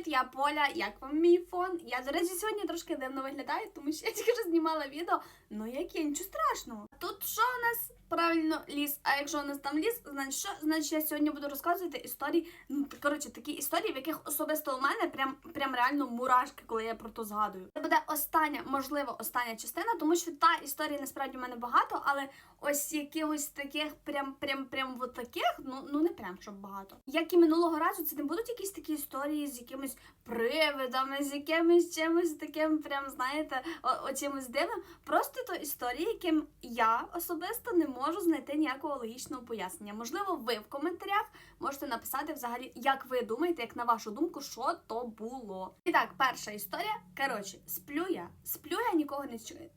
Привіт, я Поля. Як вам мій фон? Я, до речі, сьогодні трошки дивно виглядаю, тому що я тільки знімала відео. Ну яке, нічого страшного. Тут що у нас? Правильно, ліс. А якщо у нас там ліс, значить що? Значить, я сьогодні буду розказувати історії. Ну, коротше, такі історії, в яких особисто у мене прям, прям реально мурашки, коли я про то згадую. Це буде остання, можливо, остання частина, тому що та історія насправді в мене багато, але ось якихось таких прям прям прям от таких, ну ну не прям щоб багато. Як і минулого разу, це не будуть якісь такі історії з якимись привидами, з якимось чимось таким, прям знаєте, о, очимось дивним. Просто то історії, яким я особисто не можу знайти ніякого логічного пояснення. Можливо, ви в коментарях можете написати взагалі, як ви думаєте, як на вашу думку, що то було. І так, перша історія. Коротше, сплю я. Сплю я нікого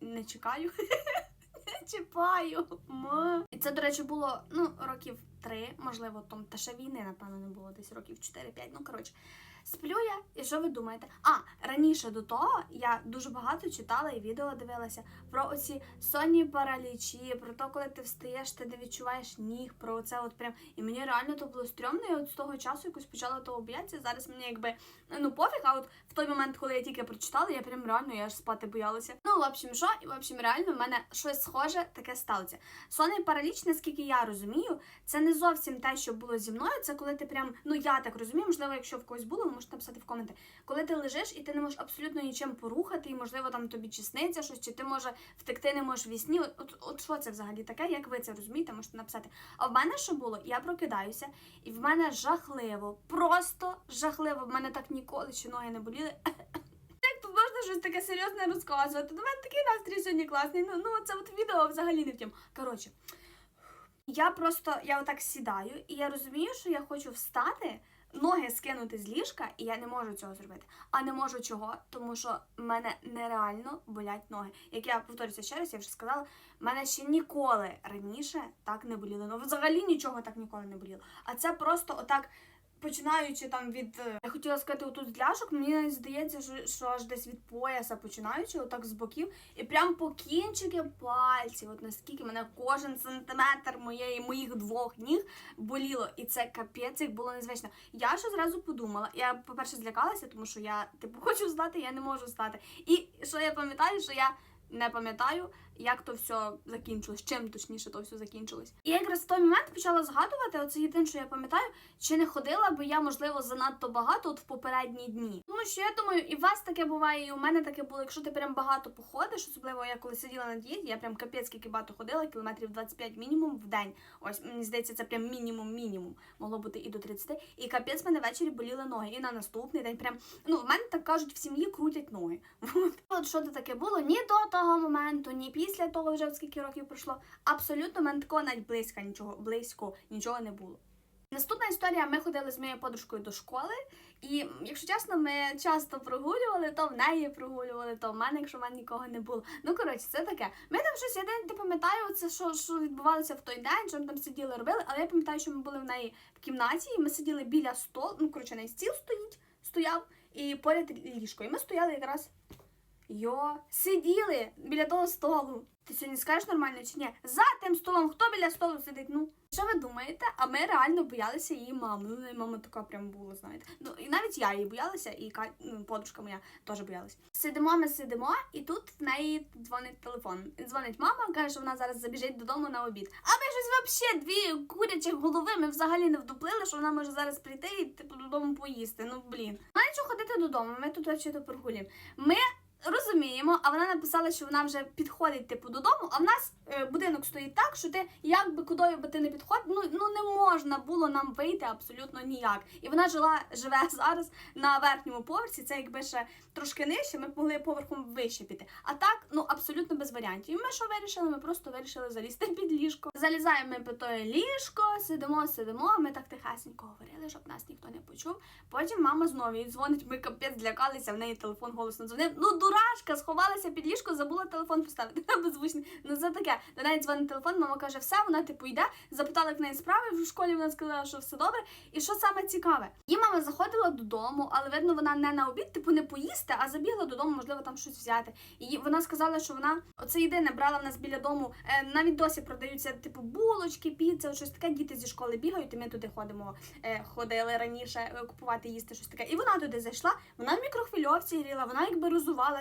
не, чекаю- не чіпаю. Ма. І це, до речі, було ну, років три, можливо, там та ще війни, напевно, не було десь років 4-5. Ну, коротше, сплю я, і що ви думаєте? А, раніше до того я дуже багато читала і відео дивилася про оці сонні паралічі, про те, коли ти встаєш, ти не відчуваєш ніг, про це от прям. І мені реально то було стрьомно, і от з того часу якось почала того боятися. Зараз мені якби ну пофіг, а от в той момент, коли я тільки прочитала, я прям реально я аж спати боялася. Ну, в общем, що, і в общем, реально в мене щось схоже таке сталося. Сонний параліч, наскільки я розумію, це не зовсім те, що було зі мною. Це коли ти прям, ну я так розумію, можливо, якщо в когось було, можете написати в коменти. Коли ти лежиш і ти не можеш абсолютно нічим порухати, і можливо там тобі чи сниться щось, чи ти може втекти не можеш в сні. От, от, от що це взагалі таке? Як ви це розумієте, можете написати. А в мене що було? Я прокидаюся, і в мене жахливо, просто жахливо. В мене так ніколи ще ноги не боліли. Як тут можна щось таке серйозне розказувати? До мене такий настрій сьогодні класний. Ну, ну це от відео взагалі не в тім. Коротше, я просто я отак сідаю, і я розумію, що я хочу встати, ноги скинути з ліжка, і я не можу цього зробити. А не можу чого, тому що в мене нереально болять ноги. Як я повторюся ще раз, я вже сказала, в мене ще ніколи раніше так не боліло. Ну взагалі нічого так ніколи не боліло. А це просто отак. Починаючи там від е, я хотіла сказати отут з ляшок, мені здається, що, що аж десь від пояса починаючи, отак з боків, і прям по кінчики пальців, от наскільки мене кожен сантиметр моєї моїх двох ніг боліло, і це капець, як було незвично. Я ж зразу подумала. Я, по-перше, злякалася, тому що я типу хочу встати, я не можу встати. І що я пам'ятаю, що я. Не пам'ятаю, як то все закінчилось, чим точніше то все закінчилось. І я якраз в той момент почала згадувати, оце єдине, що я пам'ятаю, чи не ходила би я, можливо, занадто багато от в попередні дні. Тому що я думаю, і у вас таке буває, і у мене таке було. Якщо ти прям багато походиш, особливо я коли сиділа на дієті, я прям капець скільки багато ходила, кілометрів 25 мінімум в день. Ось мені здається, це прям мінімум, мінімум. Могло бути і до 30. І капець мене ввечері боліли ноги. І на наступний день прям ну в мене так кажуть, в сім'ї крутять ноги. От що це таке було? Ні до того моменту, ні після того, вже скільки років пройшло. Абсолютно мене такого навіть близько нічого, близько нічого не було. Наступна історія: ми ходили з моєю подружкою до школи, і якщо чесно, ми часто прогулювали, то в неї прогулювали, то в мене, якщо в мене нікого не було. Ну коротше, це таке. Ми там щось я не пам'ятаю, це що, що відбувалося в той день, що ми там сиділи, робили. Але я пам'ятаю, що ми були в неї в кімнаті, і ми сиділи біля столу. Ну коротше, неї стіл стоїть, стояв, і поряд ліжко. І ми стояли якраз. Йо, сиділи біля того столу. Ти сьогодні скажеш нормально чи ні? За тим столом, хто біля столу сидить? Ну, що ви думаєте? А ми реально боялися її мами. Ну, і мама така прям була, знаєте. Ну, і навіть я її боялася, і ну, подружка моя теж боялась. Сидимо, ми сидимо, і тут в неї дзвонить телефон. Дзвонить мама, каже, що вона зараз забіжить додому на обід. А ми щось взагалі дві курячих голови, ми взагалі не вдуплили, що вона може зараз прийти і типу додому поїсти. Ну, блін. Вона ходити додому, ми тут взагалі прогулюємо. Ми розуміємо, а вона написала, що вона вже підходить типу додому. А в нас е, будинок стоїть так, що ти як би кудою би ти не підходив, ну, ну не можна було нам вийти абсолютно ніяк. І вона жила живе зараз на верхньому поверсі. Це якби ще трошки нижче, ми б могли поверхом вище піти. А так, ну абсолютно без варіантів. І ми що вирішили? Ми просто вирішили залізти під ліжко. Залізаємо ми під тоє ліжко, сидимо, сидимо. Ми так тихесенько говорили, щоб нас ніхто не почув. Потім мама знову дзвонить. Ми капець злякалися. В неї телефон голосно дзвонив. Ну дурашка, сховалася під ліжко, забула телефон поставити. Беззвучний. Ну це таке. До неї дзвонить телефон, мама каже, все, вона типу йде, запитала, як неї справи. В школі вона сказала, що все добре. І що саме цікаве? Її мама заходила додому, але видно, вона не на обід, типу не поїсти, а забігла додому, можливо, там щось взяти. І вона сказала, що вона оце єдине брала в нас біля дому. Е, навіть досі продаються типу булочки, піца, щось таке. Діти зі школи бігають, і ми туди ходимо. Е, ходили раніше е, купувати, їсти щось таке. І вона туди зайшла. Вона в мікрохвильовці гріла, вона якби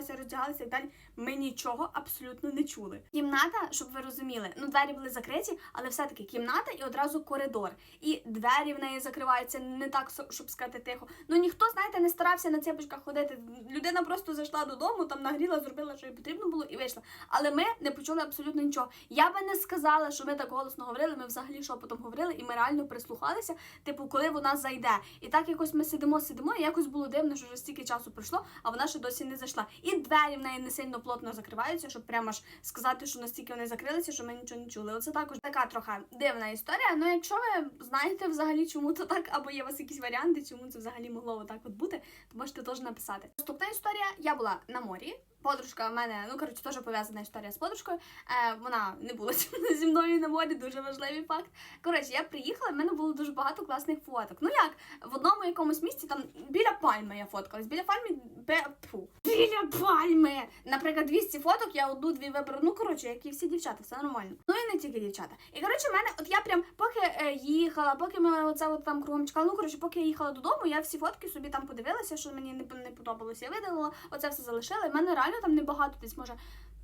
розувалася, роздягалася і далі. Ми нічого абсолютно не чули. Кімната, щоб ви розуміли, ну двері були закриті, але все-таки кімната і одразу коридор. І двері в неї закриваються не так, щоб сказати тихо. Ну ніхто, знаєте, не старався на цепочках ходити. Людина просто зайшла додому, там нагріла, зробила, що їй потрібно було, і вийшла. Але ми не почули абсолютно нічого. Я би не сказала, що ми так голосно говорили. Ми взагалі шепотом говорили, і ми реально прислухалися, типу, коли вона зайде. І так якось ми сидимо, сидимо, і якось було дивно, що вже стільки часу пройшло, а вона ще досі не зайшла. І двері в неї не сильно плотно закриваються, щоб прямо ж сказати, що настільки вони закрилися, що ми нічого не чули. Оце також така трохи дивна історія. Ну, якщо ви знаєте взагалі, чому то так, або є у вас якісь варіанти, чому це взагалі могло отак от бути, то можете теж написати. Наступна історія. Я була на морі. Подружка в мене, ну коротше, теж пов'язана історія з подружкою. Е, вона не була зі мною на морі, дуже важливий факт. Коротше, я приїхала, в мене було дуже багато класних фоток. Ну як, в одному якомусь місці там біля пальми я фоткалась. Біля пальми бе, фу, біля пальми. Наприклад, 200 фоток, я одну-дві виберу. Ну коротше, як і всі дівчата, все нормально. Ну і не тільки дівчата. І коротше, в мене, от я прям поки е, їхала, поки ми оце от там кругом чекали. Ну коротше, поки я їхала додому, я всі фотки собі там подивилася, що мені не, не подобалося. Я видалила, оце все залишила. І мене реально там небагато, десь може.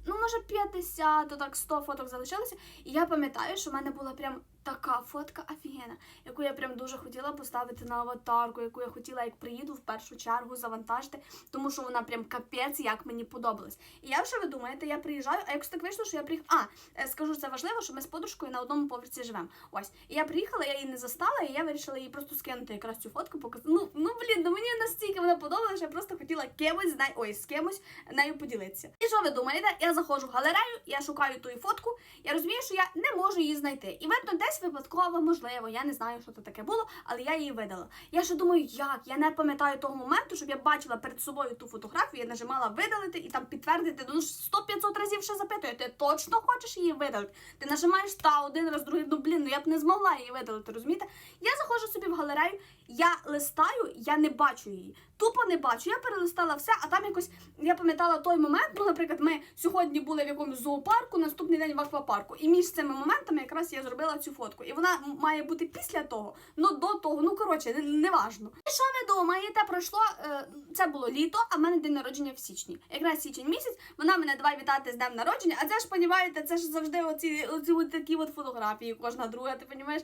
Ну, може, 50, то так 100 фоток залишилося. І я пам'ятаю, що в мене була прям така фотка офігенна, яку я прям дуже хотіла поставити на аватарку, яку я хотіла, як приїду в першу чергу завантажити, тому що вона прям капець, як мені подобалась. І я що ви думаєте, я приїжджаю, а якось так вийшло, що я приїхала. А, е, скажу, це важливо, що ми з подружкою на одному поверсі живемо. Ось. І я приїхала, я її не застала, і я вирішила їй просто скинути якраз цю фотку, показати. Ну, ну блін, ну мені настільки вона подобалася, я просто хотіла кимось з нею, ой, з кимось нею поділитися. І що ви думаєте? Я заходжу в галерею, я шукаю ту фотку, я розумію, що я не можу її знайти. І видно, десь випадково, можливо, я не знаю, що це таке було, але я її видала. Я ще думаю, як? Я не пам'ятаю того моменту, щоб я бачила перед собою ту фотографію, я нажимала видалити і там підтвердити. Ну 100-500 разів ще запитую, ти точно хочеш її видалити? Ти нажимаєш та один раз, другий, ну блін, ну я б не змогла її видалити, розумієте? Я заходжу собі в галерею, я листаю, я не бачу її. Тупо не бачу. Я перелистала все, а там якось я пам'ятала той момент. Ну, наприклад, ми сьогодні були в якомусь зоопарку, наступний день в аквапарку. І між цими моментами якраз я зробила цю фотку. І вона має бути після того, ну до того, ну коротше, не- неважно. І що ви думаєте, пройшло е, це було літо, а в мене день народження в січні. Якраз січень місяць, вона мене давай вітати з днем народження. А це ж понімаєте, це ж завжди оці, оці оці такі от фотографії, кожна друга, ти понімаєш?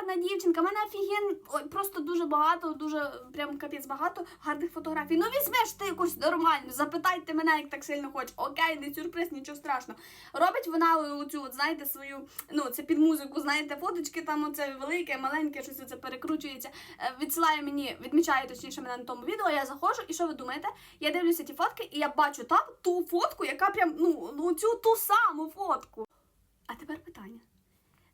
Гарна дівчинка, мене офіген, ой, просто дуже багато, дуже прям капець багато гарних фотографій. Ну візьмеш ти якусь нормальну, запитайте мене, як так сильно хочеш. Окей, не сюрприз, нічого страшного. Робить вона оцю, от, знаєте, свою, ну це під музику, знаєте, фоточки, там оце велике, маленьке, щось це перекручується. Е, Відсилає мені, відмічає точніше мене на тому відео. Я заходжу, і що ви думаєте? Я дивлюся ті фотки, і я бачу там ту фотку, яка прям ну, ну цю ту саму фотку. А тепер питання.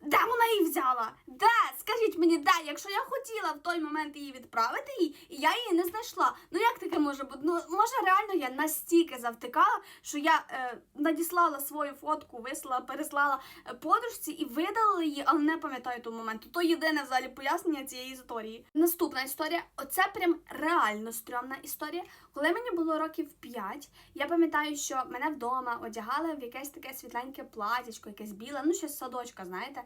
Де вона її взяла? Де? Скажіть мені, де? Якщо я хотіла в той момент її відправити і я її не знайшла. Ну як таке може бути? Ну може реально я настільки завтикала, що я е, надіслала свою фотку, вислала, переслала е, подружці і видалила її, але не пам'ятаю того моменту. То єдине взагалі пояснення цієї історії. Наступна історія. Оце прям реально стрьомна історія. Коли мені було років 5, я пам'ятаю, що мене вдома одягали в якесь таке світленьке платячко, якесь біле, ну ще садочка, знаєте,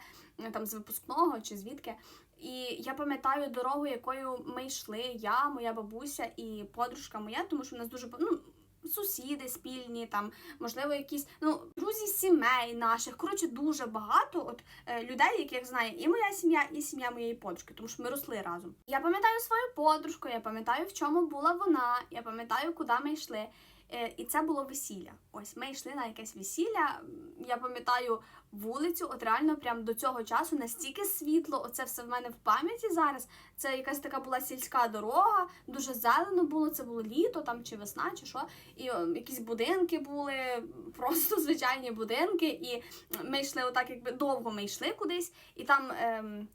там з випускного чи звідки. І я пам'ятаю дорогу, якою ми йшли, я, моя бабуся і подружка моя, тому що в нас дуже ну, сусіди спільні, там, можливо, якісь ну, друзі сімей наших. Коротше, дуже багато от, е, людей, яких знає і моя сім'я, і сім'я моєї подружки, тому що ми росли разом. Я пам'ятаю свою подружку, я пам'ятаю, в чому була вона, я пам'ятаю, куди ми йшли. Е, І це було весілля. Ось ми йшли на якесь весілля. Я пам'ятаю вулицю, от реально прям до цього часу настільки світло. Оце все в мене в пам'яті зараз. Це якась така була сільська дорога, дуже зелено було. Це було літо там чи весна, чи що. І о, якісь будинки були, просто звичайні будинки. І ми йшли отак, якби довго ми йшли кудись, і там. Ем,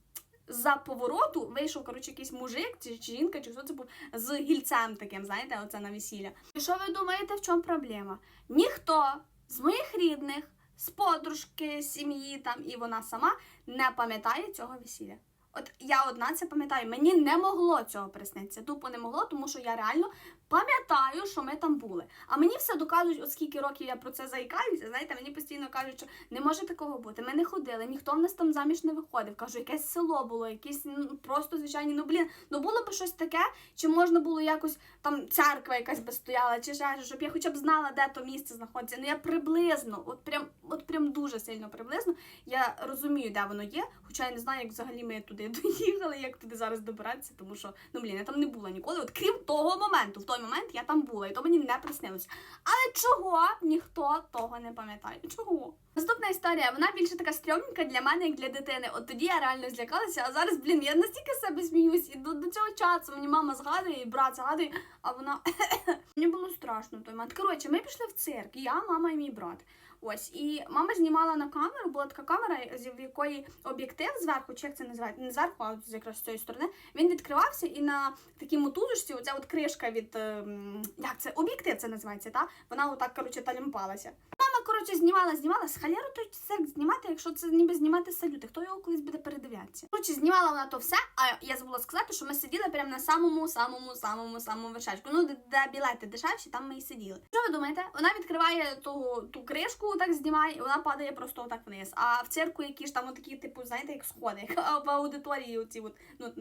за повороту вийшов, коротше, якийсь мужик чи жінка, чи хто це був з гільцем таким, знаєте, оце на весілля. І що ви думаєте, в чому проблема? Ніхто з моїх рідних, з подружки, сім'ї там і вона сама не пам'ятає цього весілля. От я одна це пам'ятаю. Мені не могло цього приснитися. Тупо не могло, тому що я реально пам'ятаю, що ми там були. А мені все доказують, от скільки років я про це заїкаюся. Знаєте, мені постійно кажуть, що не може такого бути. Ми не ходили, ніхто в нас там заміж не виходив. Кажу, якесь село було, якісь ну, просто звичайні. Ну блін, ну було б щось таке, чи можна було якось там церква якась би стояла, чи ще щоб я хоча б знала, де то місце знаходиться. Ну я приблизно, от прям, от прям дуже сильно приблизно. Я розумію, де воно є, хоча я не знаю, як взагалі ми туди доїхали, як туди зараз добиратися, тому що ну блін, я там не була ніколи. От крім того моменту, в той момент я там була, і то мені не приснилося. Але чого ніхто того не пам'ятає? Чого? Наступна історія, вона більше така стрьомненька для мене, як для дитини. От тоді я реально злякалася, а зараз, блін, я настільки себе сміюсь, і до, до цього часу мені мама згадує, і брат згадує, а вона мені було страшно в той момент. Коротше, ми пішли в цирк, я, мама і мій брат. Ось, і мама знімала на камеру, була така камера, з якої об'єктив зверху, чи як це називається, не зверху, а якраз з цієї сторони, він відкривався, і на такій мотузочці, оця от кришка від ем, як це об'єктив це називається, та вона отак коротше талімпалася. Мама, коротше, знімала, знімала з халеру той цирк знімати, якщо це ніби знімати салюти. Хто його колись буде передивлятися? Коротше, знімала вона то все, а я забула сказати, що ми сиділи прямо на самому, самому, самому, самому вершечку. Ну, де, де білети дешевші, там ми і сиділи. Що ви думаєте? Вона відкриває ту, ту кришку, так знімає, і вона падає просто отак вниз. А в цирку які ж там отакі, типу, знаєте, як сходи, як в аудиторії, оці от, ну,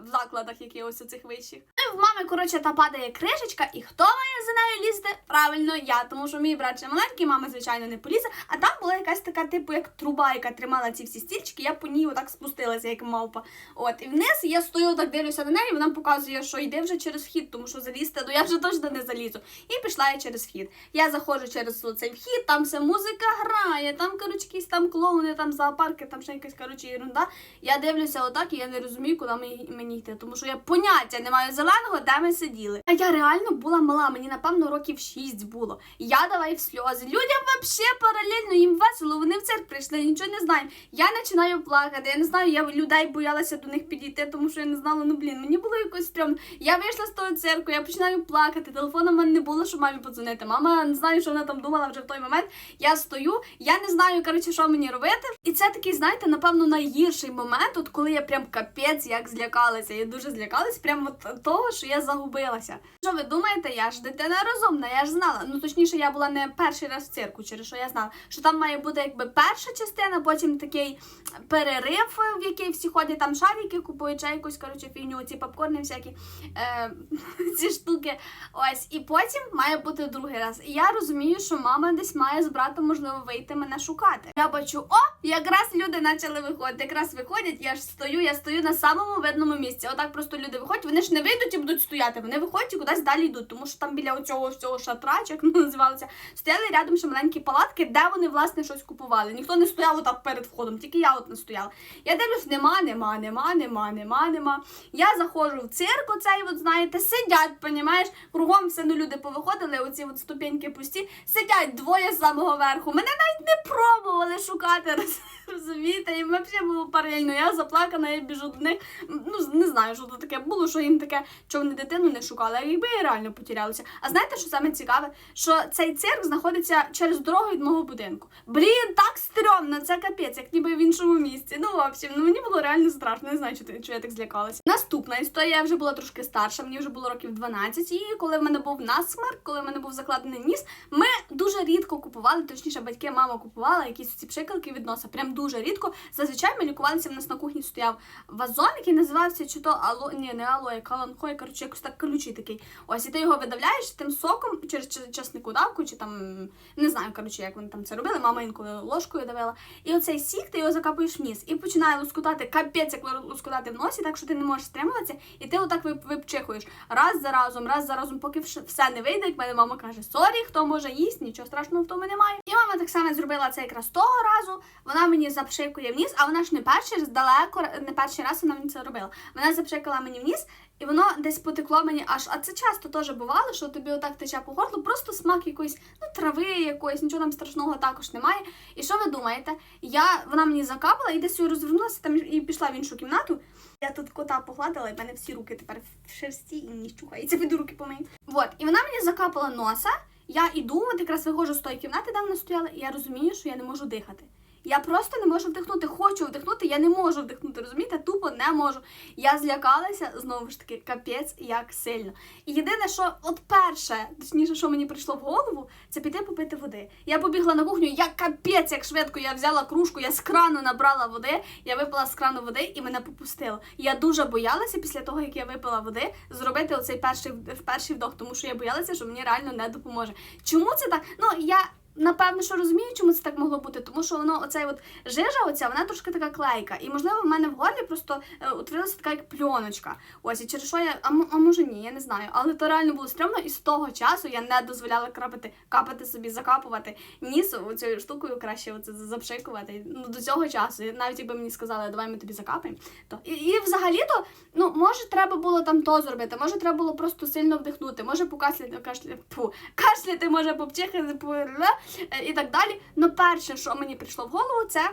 в закладах якихось оцих вищих. Ну, і в мами, коротше, та падає кришечка, і хто має за нею лізти? Правильно, я, тому що мій брат ще маленький, мама, звичайно, не полізе. А там була якась така, типу, як труба, яка тримала ці всі стільчики, я по ній отак спустилася, як мавпа. От, і вниз я стою, так дивлюся на неї, вона показує, що йде вже через вхід, тому що залізти, ну я вже точно не залізу. І пішла я через вхід. Я заходжу через цей вхід, там все музика грає, там, коротше, якісь там клоуни, там зоопарки, там ще якась, коротше, ерунда. Я дивлюся отак, і я не розумію, куди мені йти, тому що я поняття не маю зеленого, де ми сиділи. А я реально була мала, мені напевно років 6 було. Я давай в сльози. Людям вообще паралельно їм весело. Вони в цирк прийшли, нічого не знаємо. Я починаю плакати. Я не знаю, я людей боялася до них підійти, тому що я не знала, ну блін, мені було якось стрьомно. Я вийшла з того цирку, я починаю плакати. Телефона в мене не було, щоб мамі подзвонити. Мама не знаю, що вона там думала вже в той момент. Я стою, я не знаю, коротше, що мені робити. І це такий, знаєте, напевно, найгірший момент, от коли я прям капець як злякалася. Я дуже злякалась, прямо от того, що я загубилася. Що ви думаєте, я ж дитина розумна, я ж знала. Ну точніше, я була не перший раз в цирку, через що я знала, що там має бути якби перша частина, потім такий перерив, в який всі ходять там шарики, купують ще якусь коротше фігню, ці попкорни всякі е, ці штуки. Ось, і потім має бути другий раз. І я розумію, що мама десь має з братом, можливо, вийти мене шукати. Я бачу, о, якраз люди почали виходити. Якраз виходять, я ж стою, я стою на самому видному місці. Отак просто люди виходять, вони ж не вийдуть і будуть стояти. Вони виходять і кудись далі йдуть, тому що там біля цього всього шатра, як називалося, стояли рядом ще маленькі палатки, де вони власне щось купували. Ніхто не стояв отак перед входом, тільки я от не стояла. Я дивлюсь, нема, нема, нема, нема, нема, нема. Я заходжу в цирк, оцей, от знаєте, сидять, понімаєш, кругом все ну люди повиходили, оці от ступеньки пусті, сидять двоє з самого верху. Мене навіть не пробували шукати. роз- Розумієте, і ми взагалі було паралельно. Я заплакана, я біжу до них. Ну, не знаю, що це таке було, що їм таке, що вони дитину не шукали, а якби я реально потерялася. А знаєте, що саме цікаве? Що цей цирк знаходиться через дорогу від мого будинку. Блін, так стрьомно, це капець, як ніби в іншому місці. Ну, в общем, ну мені було реально страшно, не знаю, чого я так злякалася. Наступна історія, я вже була трошки старша, мені вже було років 12, і коли в мене був насмарк, коли в мене був закладений ніс, ми дуже рідко купували, точніше, батьки, мама купувала якісь ці пшикалки від носа. Прям дуже рідко. Зазвичай ми лікувалися. В нас на кухні стояв вазон, який називався чи то ало, ні, не алоє, каланхой, коротше, якось так колючий такий. Ось, і ти його видавляєш тим соком через ч- часнику давку, чи там не знаю, коротше, як вони там це робили. Мама інколи ложкою давила. І оцей сік ти його закапуєш в ніс і починає лускутати, капець, як лускутати в носі, так що ти не можеш стримуватися, і ти отак випчихуєш раз за разом, раз за разом, поки все не вийде, як мене мама каже, сорі, хто може їсть, нічого страшного в тому немає. І мама так само зробила це якраз того разу. Вона мені запшикує в ніс, а вона ж не перший раз далеко, не перший раз вона мені це робила. Вона запшикала мені в ніс, І воно десь потекло мені аж. А це часто теж бувало, що тобі отак тече по горлу, просто смак якоїсь ну, трави якоїсь, нічого там страшного також немає. І що ви думаєте? Я, вона мені закапала і десь розвернулася там і пішла в іншу кімнату. Я тут кота погладила, і в мене всі руки тепер в шерсті і ніж чухається, піду руки помию. Вот, і вона мені закапала носа. Я іду, от якраз виходжу з тої кімнати, де вона стояла, і я розумію, що я не можу дихати. Я просто не можу вдихнути. Хочу вдихнути, я не можу вдихнути, розумієте? Тупо не можу. Я злякалася знову ж таки, капець, як сильно. І єдине, що от перше, точніше, що мені прийшло в голову, це піти попити води. Я побігла на кухню, як капець, як швидко. Я взяла кружку, я з крану набрала води, я випила з крану води і мене попустило. Я дуже боялася після того, як я випила води, зробити оцей перший перший вдох, тому що я боялася, що мені реально не допоможе. Чому це так? Ну я. Напевно, що розумію, чому це так могло бути, тому що воно оцей от жижа, оця вона трошки така клейка. І можливо, в мене в горлі просто е, утворилася така як пльоночка. Ось і через що я, а, а може ні, я не знаю. Але то реально було стрьомно, і з того часу я не дозволяла крапати, капати собі, закапувати ніс цією штукою, краще оце запшикувати. Ну до цього часу, навіть якби мені сказали, давай ми тобі закапаємо. То і, і взагалі-то, ну може, треба було там то зробити, може, треба було просто сильно вдихнути, може покашляти, кашляти, кашляти, може попчихати, і так далі. Ну, перше, що мені прийшло в голову, це.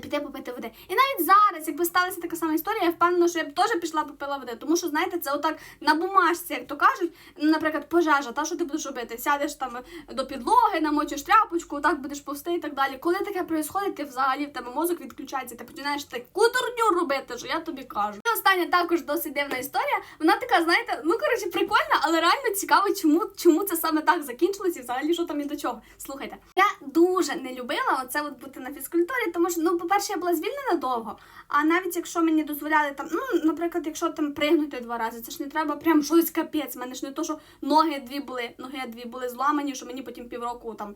Піти попити води. І навіть зараз, якби сталася така сама історія, я впевнена, що я б теж пішла попила води. Тому що, знаєте, це отак на бумажці, як то кажуть, наприклад, пожежа, та що ти будеш робити? Сядеш там до підлоги, намочиш тряпочку, так будеш повсти і так далі. Коли таке відбувається, ти взагалі в тебе мозок відключається, ти починаєш таку дурню робити, що я тобі кажу. І остання також досить дивна історія. Вона така, знаєте, ну коротше, прикольна, але реально цікаво, чому, чому це саме так закінчилось і взагалі що там і до чого. Слухайте, я дуже не любила оце от бути на фізкультурі, тому що, ну, по-перше, я була звільнена довго. А навіть якщо мені дозволяли там, ну, наприклад, якщо там пригнути два рази, це ж не треба прям щось капець. У мене ж не то, що ноги дві були, ноги дві були зламані, що мені потім півроку там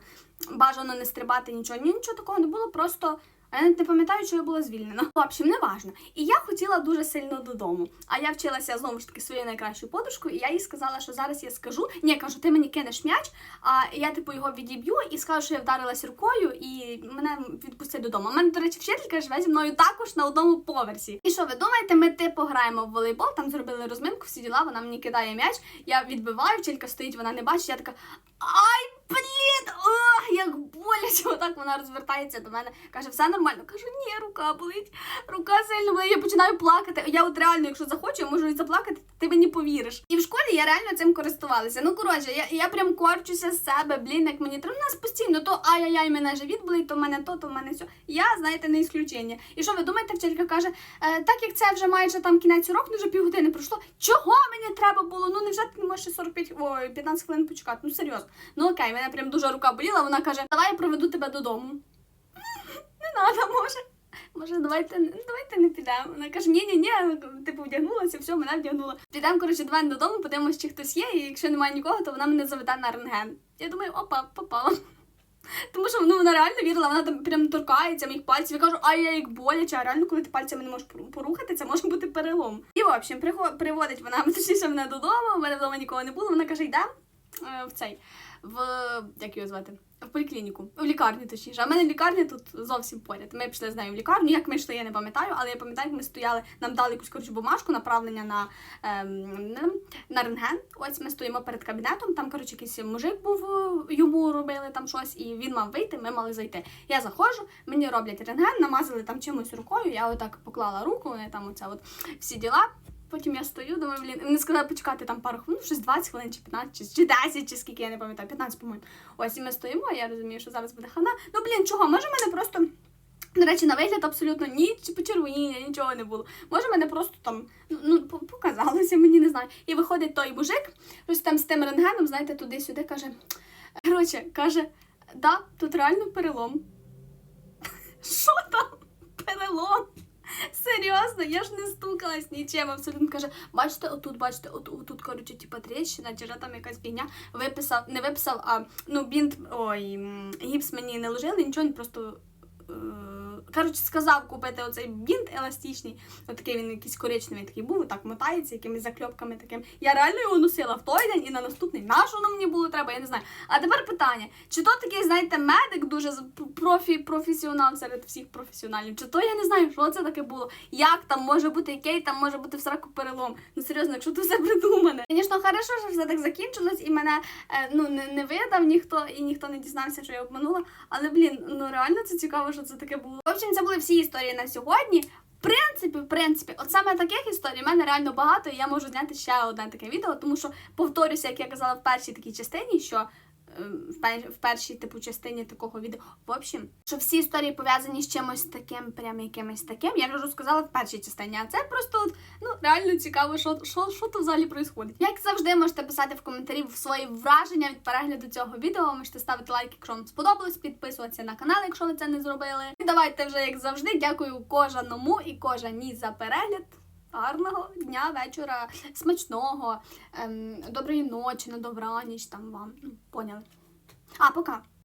бажано не стрибати нічого. Ні, нічого такого не було, просто. А я не пам'ятаю, що я була звільнена. В общем, не важно. І я хотіла дуже сильно додому. А я вчилася знову ж таки своєю найкращою подружкою, і я їй сказала, що зараз я скажу. Ні, кажу, ти мені кинеш м'яч, а я типу його відіб'ю і скажу, що я вдарилась рукою, і мене відпустять додому. У мене, до речі, вчителька живе зі мною також на одному поверсі. І що ви думаєте, ми типу граємо в волейбол, там зробили розминку, всі діла, вона мені кидає м'яч, я відбиваю, вчителька стоїть, вона не бачить, я така. Ай, блін! Ох, як боляче! Отак вона розвертається до мене. Каже, все нормально. Кажу, ні, рука болить, рука сильно болить. Я починаю плакати. Я от реально, якщо захочу, я можу і заплакати, ти мені повіриш. І в школі я реально цим користувалася. Ну коротше, я, я прям корчуся з себе, блін, як мені треба. У нас постійно то ай-яй-яй, мене живіт болить, то в мене то, то в мене все. Я, знаєте, не ісключення. І що ви думаєте, вчителька каже, е, так як це вже майже там кінець уроку, вже півгодини пройшло. Чого мені треба було? Ну невже ти не можеш ще 45, ой, 15 хвилин почекати? Ну серйозно. Ну окей, мене прям дуже рука боліла. Вона каже, давай я проведу тебе додому. Не треба, може. Може, давайте, давайте не підемо. Вона каже, ні, ні, ні, типу вдягнулася, все, мене вдягнула. Підемо, коротше, давай додому, подивимось, чи хтось є, і якщо немає нікого, то вона мене заведе на рентген. Я думаю, опа, попала. Тому що ну, вона реально вірила, вона там прям торкається моїх пальців. Я кажу, ай, я як боляче, а реально, коли ти пальцями не можеш пору- порухати, це може бути перелом. І в общем, прихо- приводить вона точніше мене додому, в мене вдома нікого не було. Вона каже, йдемо е, в цей, в як його звати? В поліклініку, в лікарню точніше. А в мене лікарня тут зовсім поряд. Ми пішли з нею в лікарню. Як ми йшли, я не пам'ятаю, але я пам'ятаю, як ми стояли, нам дали якусь коротше бумажку, направлення на, ем, на рентген. Ось ми стоїмо перед кабінетом. Там, коротше, якийсь мужик був, йому робили там щось, і він мав вийти, ми мали зайти. Я заходжу, мені роблять рентген, намазали там чимось рукою. Я отак поклала руку, там оце от всі діла. Потім я стою, думаю, блін, вони сказали почекати там пару хвилин, щось 20 хвилин, чи 15, чи, чи 10, чи скільки, я не пам'ятаю, 15, по-моєму. Ось і ми стоїмо, а я розумію, що зараз буде хана. Ну, блін, чого, може мене просто. До речі, на вигляд абсолютно ні чи почервоніння, нічого не було. Може, мене просто там ну, ну показалося, мені не знаю. І виходить той мужик, щось там з тим рентгеном, знаєте, туди-сюди каже. Коротше, каже, да, тут реально перелом. Що там? Перелом? Серйозно, я ж не стукалась нічим. Абсолютно каже, бачите, отут, бачите, отут, отут, коротше, типа тріщина, чи там якась фігня. Виписав, не виписав, а ну бінт, ой, гіпс мені не лежили, нічого, просто. е, коротше, сказав купити оцей бінт еластичний. Отакий він якийсь коричневий такий був, так мотається, якимись закльопками таким. Я реально його носила в той день і на наступний. На що воно мені було треба, я не знаю. А тепер питання: чи то такий, знаєте, медик дуже профі, професіонал серед всіх професіоналів? Чи то я не знаю, що це таке було? Як там може бути, який там може бути в сраку перелом? Ну серйозно, якщо це все придумане. Звісно, хорошо, що все так закінчилось, і мене е, ну не, не видав ніхто, і ніхто не дізнався, що я обманула. Але блін, ну реально це цікаво, що це таке було. Общем, це були всі історії на сьогодні. В принципі, в принципі, от саме таких історій в мене реально багато, і я можу зняти ще одне таке відео, тому що повторюся, як я казала в першій такій частині, що в, пер, в першій типу частині такого відео. В общем, що всі історії пов'язані з чимось таким, прям якимось таким. Я вже розказала в першій частині, а це просто от, ну реально цікаво, що, що, що тут взагалі відбувається. Як завжди, можете писати в коментарі свої враження від перегляду цього відео. Можете ставити лайк, якщо вам сподобалось, підписуватися на канал, якщо ви це не зробили. І давайте вже, як завжди, дякую кожному і кожній за перегляд. Гарного дня, вечора, смачного, ем, доброї ночі, на добраніч там вам. Ну, поняли. А, пока.